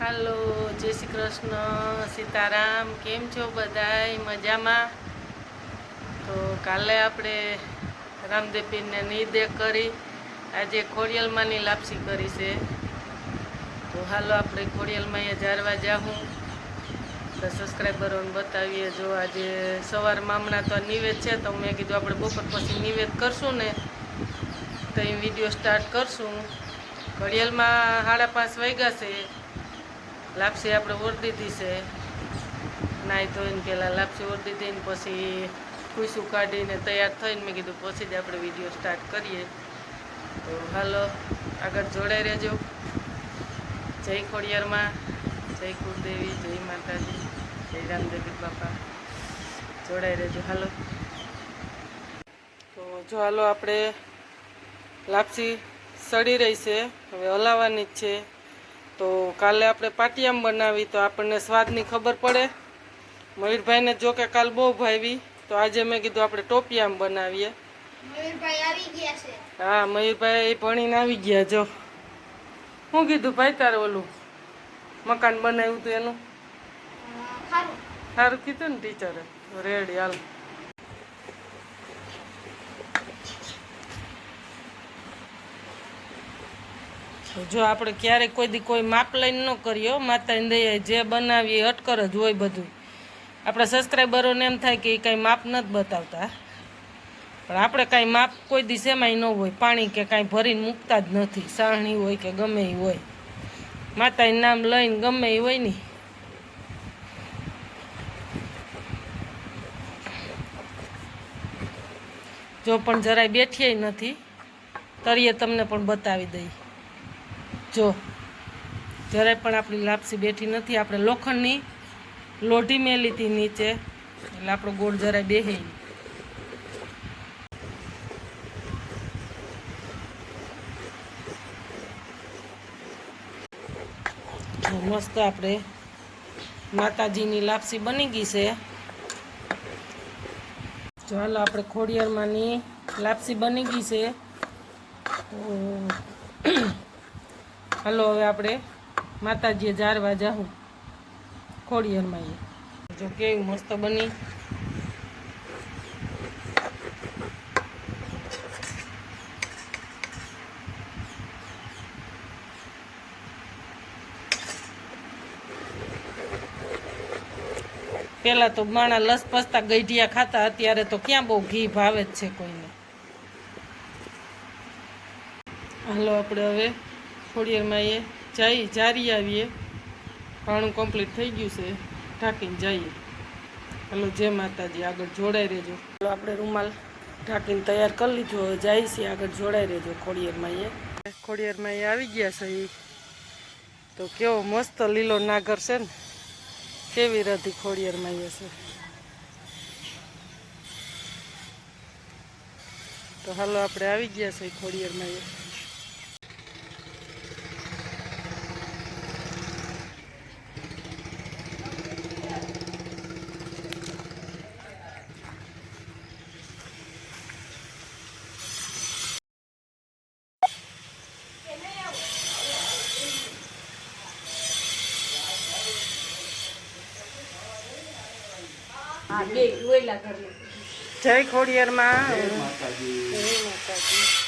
હાલો, જય શ્રી કૃષ્ણ, સીતારામ, કેમ છો બધાય? મજામાં? તો કાલે આપણે રામદેવીને નિર્દેહ કરી, આજે ખોડિયલમાંની લાપસી કરી છે. તો હાલો, આપણે ખોડિયલમાં અહીંયા જારવા જાઉં તો સબસ્ક્રાઈબરોને બતાવીએ, જો આજે સવારમાં હમણાં તો નિવેદ છે, તો મેં કીધું આપણે બપોર પછી નિવેદ કરશું ને, તો એ વીડિયો સ્ટાર્ટ કરશું. ઘડિયાળમાં સાડા પાંચ વાગ્યા છે. લાપસી આપણે ઓરડી દીધી છે. નાહી ધોઈને પહેલાં લાપસી ઓરડી દઈને પછી ખુશું કાઢીને તૈયાર થઈને મેં કીધું પછી જ આપણે વીડિયો સ્ટાર્ટ કરીએ. તો હાલો, આગળ જોડાઈ રહેજો. જય ખોડિયારમાં. જય કુળદેવી, જય માતાજી, જય રામદેવી બાપા. જોડાઈ રહેજો, હાલો. તો જો હાલો આપણે લાપસી સડી રહી છે. હવે હલાવવાની જ છે. તો કાલે આપણે પાટિયામ બનાવી તો આપણને સ્વાદની ખબર પડે. મયુરભાઈને જો કે કાલ બહુ ભાવી તો આજે મેં કીધું આપણે ટોપિયામ બનાવીએ. મયુરભાઈ આવી ગયા છે. હા મયુરભાઈ ભણીને આવી ગયા જો. શું કીધું ભાઈ તારે ઓલું મકાન બનાવ્યું હતું એનું? સારું કીધું ને ટીચરે રેડી હાલ. તો જો આપણે ક્યારેક કોઈ દી કોઈ માપ લઈને ન કરીએ હો, માતાની દયા જે બનાવીએ અટકર જ હોય બધું આપણા સબસ્ક્રાઈબરોને એમ થાય કે એ કાંઈ માપ નથી બતાવતા. પણ આપણે કાંઈ માપ કોઈ દી એમાંય ન હોય. પાણી કે કાંઈ ભરીને મૂકતા જ નથી. સાહણી હોય કે ગમે એ હોય. માતાનું નામ લઈને ગમે એ હોય ને. જો પણ જરાય બેઠીએ નથી તરીએ તમને પણ બતાવી દઈ જો, જરાય પણ આપણી લાપસી બેઠી નથી. આપણે લોખંડની લોઢી મેલી હતી નીચે. એટલે આપણો ગોળ જરાય બેહે. મસ્ત આપણે માતાજીની લાપસી બની ગઈ છે. ચાલો આપણે ખોડિયારમાંની લાપસી બની ગઈ છે. હાલો, હવે આપણે માતાજીએ જારવા જાઉં ખોડિયારમાં એ જો કેવું મસ્ત બની. પેલા તો માણા લસપસતા ગઈઢિયા ખાતા, અત્યારે તો ક્યાં બહુ ઘી ભાવે જ છે કોઈને. હાલો, આપણે હવે ખોડિયારમાં એ જઈ, જારી આવીએ. પાણું કમ્પ્લીટ થઈ ગયું છે. ઢાંકીને જઈએ. હલો, જય માતાજી. આગળ જોડાઈ રહેજો. હલો, આપણે રૂમાલ ઢાંકીને તૈયાર કરી લીધો. હવે જાય છે, આગળ જોડાઈ રહેજો ખોડિયારમાં એ. ખોડિયારમાં એ આવી ગયા છે એ તો કેવો મસ્ત લીલો નાગર છે ને. કેવી રધી ખોડિયારમાં એ છે. તો હાલો, આપણે આવી ગયા છે ખોડિયારમાં એ. જય ખોડિયારમાં. જય માતાજી.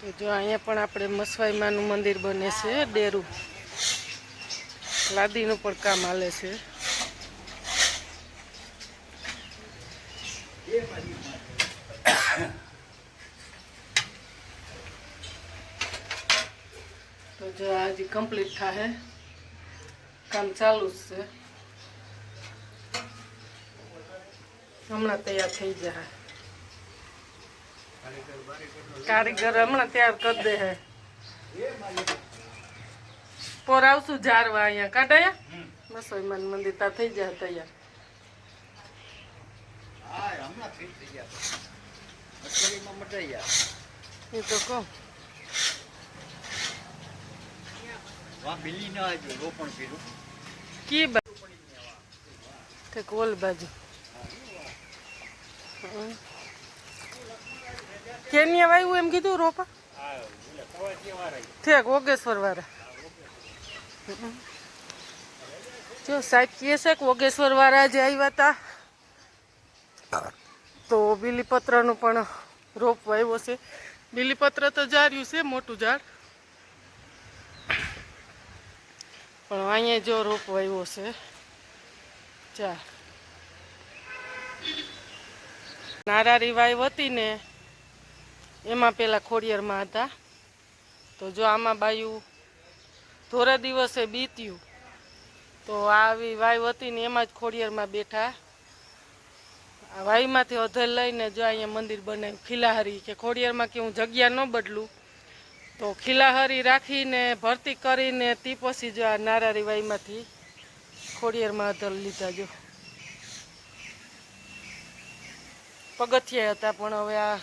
તો જો અહીંયા પણ આપણે મસવાઈમાનું મંદિર બને છે, ડેરું. લાદીનું પણ કામ હાલે છે. તો જો આજે કમ્પ્લીટ થાય કામ ચાલુ જ છે. હમણાં તૈયાર થઈ જાય કારીગર હમણાં તૈયાર કરી દે હે પોર આવશું જારવા અહીંયા કાઢાયા મસોઈમાન મંદિર તા થઈ જાય તૈયાર હા હમણાં ફિટ થઈ ગયા અઠવાડિયામાં મટાઈ ગયા એ તો કહું વાં બિલ્લી ના આવી રોપણ કર્યું કી બાજુ તે કોલ બાજુ હમ. કેન્યા વાયુ એમ કીધું રોપા? ઠેક ઓગેશ્વર વાળા જો સાહેબ કહે છે કે ઓગેશ્વર વાળા જે આવ્યા હતા તો બીલીપત્રનું પણ રોપ વાવ્યો છે. બીલીપત્ર તો જાર્યું છે, મોટું ઝાડ. પણ અહીંયા જો રોપ વાવ્યો છે. ચાર નારારી વાવ હતી ને એમાં પહેલાં ખોડિયારમાં હતા. તો જો આમાં બાયું ધોરા દિવસે બીત્યું. તો આવી વાવ હતી ને એમાં જ ખોડિયારમાં બેઠા. આ વાઈમાંથી અધર લઈને જો અહીંયા મંદિર બનાવ્યું. ખીલાહારી કે ખોડિયારમાં કે હું જગ્યા ન બદલું. તો ખીલાહારી રાખીને, ભરતી કરીને, તે પછી જો આ નારારી વાઈમાંથી ખોડિયારમાં અધર લીધા જો. પગથિયા હતા પણ હવે આ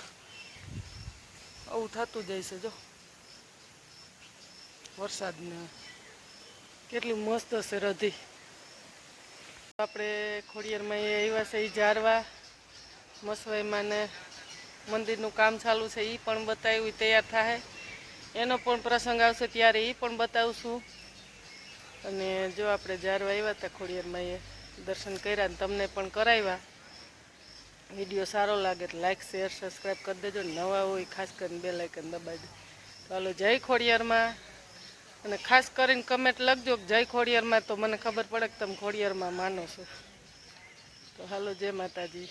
આવું થતું જાય છે, જો. વરસાદને કેટલી મસ્ત હશે રધી. આપણે ખોડિયારમાં એ આવ્યા છે એ જારવા. મસવાઈમાં ને મંદિરનું કામ ચાલુ છે એ પણ બતાવ્યું તૈયાર થાય. એનો પણ પ્રસંગ આવશે ત્યારે એ પણ બતાવશું. અને જો આપણે જારવા આવ્યા હતા ખોડિયારમાં એ દર્શન કર્યા ને તમને પણ કરાવ્યા. વીડિયો સારો લાગે તો લાઇક શેર સબસ્ક્રાઈબ કરી દેજો. નવા હોય, ખાસ કરીને બે લાઇકન તો હાલો, જય ખોડિયારમાં. અને ખાસ કરીને કમેન્ટ લખજો કે જય ખોડિયારમાં તો મને ખબર પડે કે તમે ખોડિયારમાં માનો છો. તો હાલો, જય માતાજી.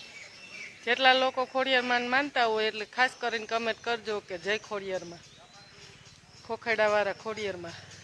જેટલા લોકો ખોડિયારમાં માનતા હોય એટલે ખાસ કરીને કમેન્ટ કરજો કે જય ખોડિયારમાં. ખોખેડાવાળા ખોડિયારમાં.